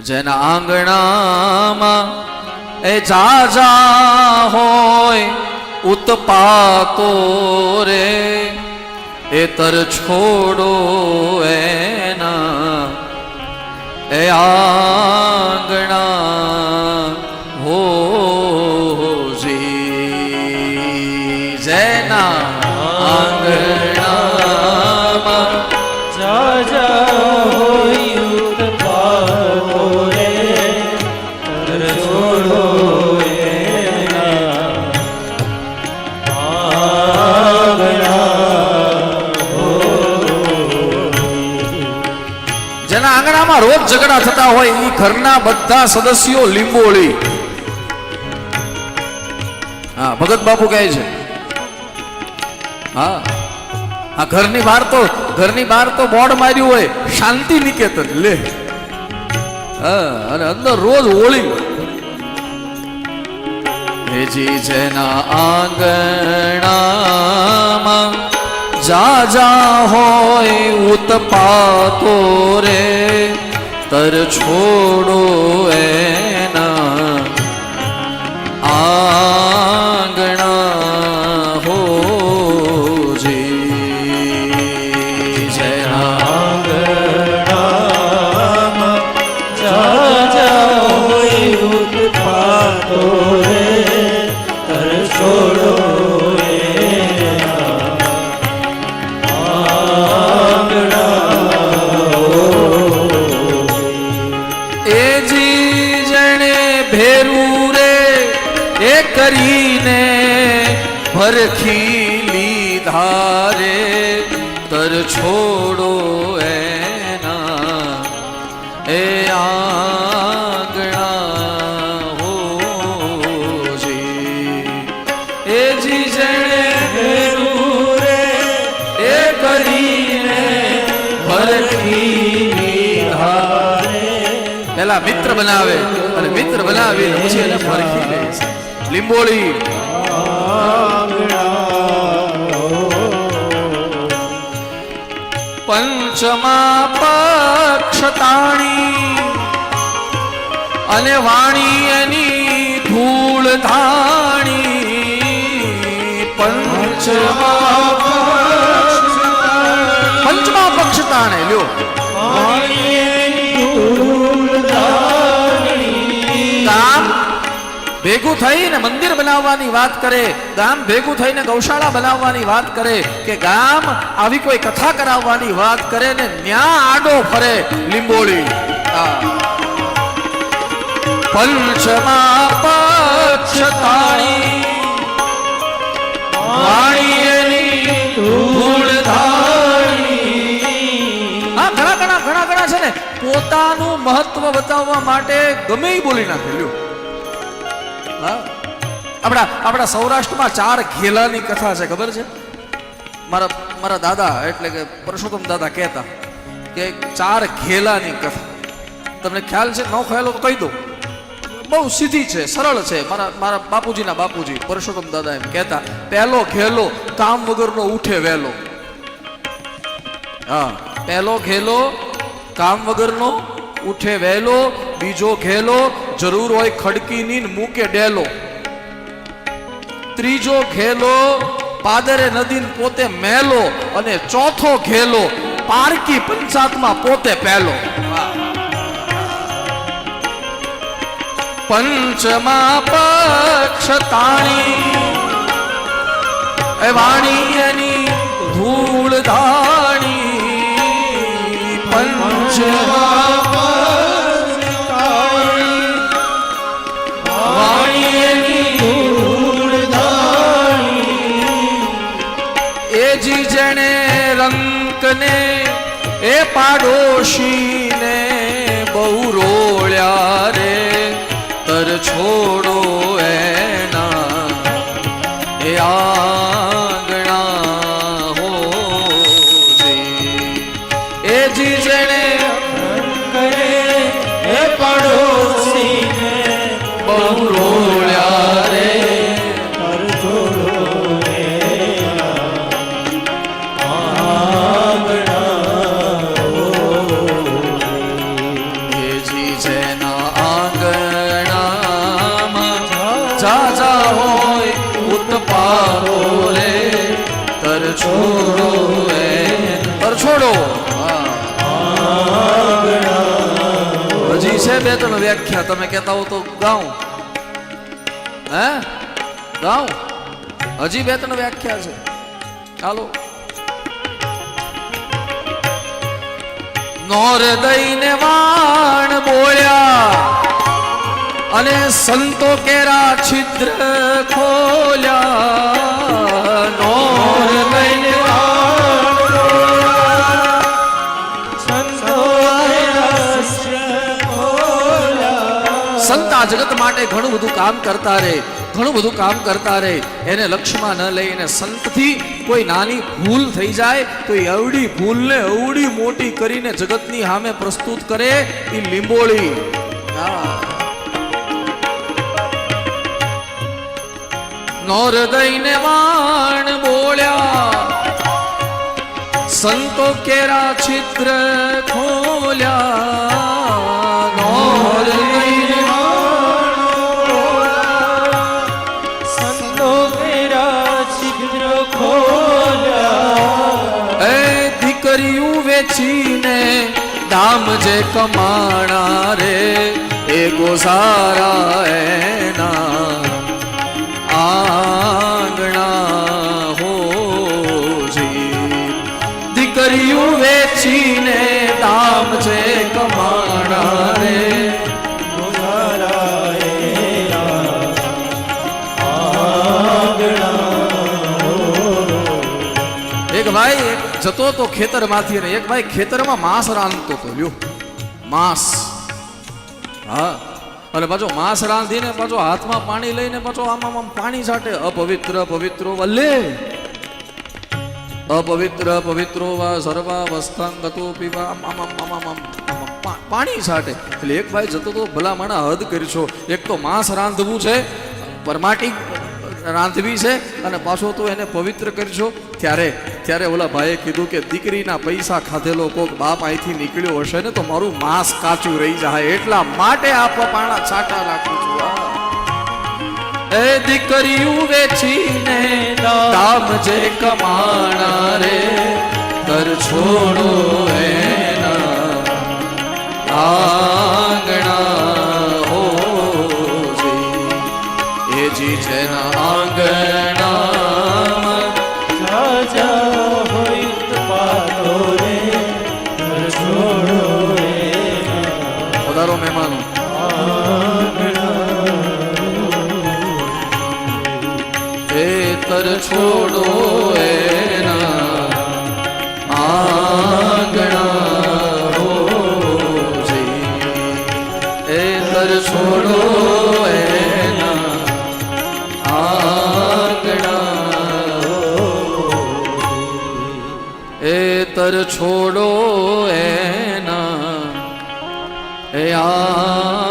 જેના આંગણામાં એ જાજા હોય ઉતપાતો રે. એ તર છોડો એના એ આંગણા આંગણામાં રોજ ઝઘડા થતા હોય એ ઘરના બધા સદસ્યો લીંબોળી. હા, ભગત બાપુ કહે છે. હા. આ ઘરની બહાર તો, ઘરની બહાર તો બોર્ડ માર્યું હોય શાંતિ નિકેતન લે. હા, અને અંદર રોજ હોળી. હેજી જેના આંગણામાં જા જા હોય ઉતપાતો રે. તર છોડો એના. આંગણા લીધા તર છોડો એના એ આંગણા હોજી એ જણે જેણે રે એ કરીને ભરખી પેલા મિત્ર બનાવે અને મિત્ર બનાવે પછી એને ભરખી લે લીંબોળી. લીંબોળી પંચમા પક્ષતાણી અને વાણી એની ધૂળ ધાણી પંચમા ભેગું થઈને મંદિર બનાવવાની વાત કરે, ગામ ભેગું થઈને ગૌશાળા બનાવવાની વાત કરે, કે ગામ આવી કોઈ કથા કરાવવાની વાત કરે ને ન્યા આડો ફરે, લીંબોળી. પંચમા પક્ષતાણી વાણી એની ધૂળ હા, ઘણા ઘણા ઘણા ઘણા છે ને. પોતાનું મહત્વ બતાવવા માટે ગમે બોલી નાખે, લ્યો. હા? આપણા આપણા સૌરાષ્ટ્રમાં ચાર ઘેલાની કથા છે, ખબર છે? મારા મારા દાદા, એટલે કે પરસોત્તમ દાદા કહેતા કે ચાર ઘેલાની કથા. તમને ખ્યાલ છે? ન ખ્યાલ તો કહી દો. બહુ સીધી છે, સરળ છે. મારા મારા બાપુજીના બાપુજી પરસોત્તમ દાદા એમ કહેતા, પહેલો ઘેલો કામ વગરનો ઉઠે વહેલો. હા, પહેલો ઘેલો કામ વગરનો ઉઠે વહેલો બીજો ઘેલો જરૂર હોય ખડકીની મૂકે ડેલો. ત્રીજો ઘેલો પાદરે નદી પોતે મેલો અને ચોથો ઘેલો પારકી પંચાતમાં પોતે પહેલો. પંચમા પક્ષતાણી એ વાણી એની ધૂળ ધાણી. પંચમા રંકને એ પાડોશીને બહુ રોળ્યા રે. તર છોડો એના. એ આંગણા છોડો પર છોડો. હજી છે બે ત્રણ વ્યાખ્યા. તમે કહેતા હો તો ગાઉં. હે? ગાઉં? હજી બે ત્રણ વ્યાખ્યા છે. ચાલો. નોર દઈને વાણ બોલ્યા અને સંતો કેરા છિદ્ર ખોલ્યા. જગત માટે ઘણું બધું કામ કરતા રહે ઘણું બધું કામ કરતા રહે એને લક્ષ્યમાં ન લઈને સંતથી કોઈ નાની ભૂલ થઈ જાય તો એ અવડી ભૂલને અવડી મોટી કરીને જગતની સામે પ્રસ્તુત કરે એ લીંબોળી. નોર દઈને વાણ બોલ્યા, સંતો કેરા છિદ્ર ખોલ્યા. કમાણા રે એ ગોસારા એના. આંગણા હોજી દીકરીયું વેચીને દામ છે કમાણા રે. એક ભાઈ જતો તો ખેતરમાંથી ને એક ભાઈ ખેતરમાં માંસ રાંધતો તો, લ્યો. માંસ. હા. અને પાછો માંસ રાંધીને પાછો હાથમાં પાણી લઈને પાછો આમાં આમ પાણી છાટે. અપવિત્ર, પવિત્રો વલ્લે. અપવિત્ર, પવિત્રો વા સર્વા વસ્તાંગતો પીવા. આમ આમ આમ પાણી છાટે. એટલે એક ભાઈ જતો તો ભલા માણા હદ કરશો એક તો માંસ રાંધવું છે, પરમાટી રાંધવી છે, અને પાછો તો એને પવિત્ર કરશો ત્યારે ત્યારે ઓલા ભાઈએ કીધું કે દીકરીના પૈસા ખાધેલો કોક બાપ અહીંથી નીકળ્યો હશે ને તો મારું માંસ કાચું રહી જાય એટલા માટે આ પપાણા છાટા રાખું છું. એ દીકરીયું વેચીને દામ જે કમાણા રે કર છોડો એના આંગણા હો એ જી જેના આંગણામાં એ તર છોડો એના આંગણા હોજી એ તર છોડો એના આંગણા એ તર છોડો એના એ આ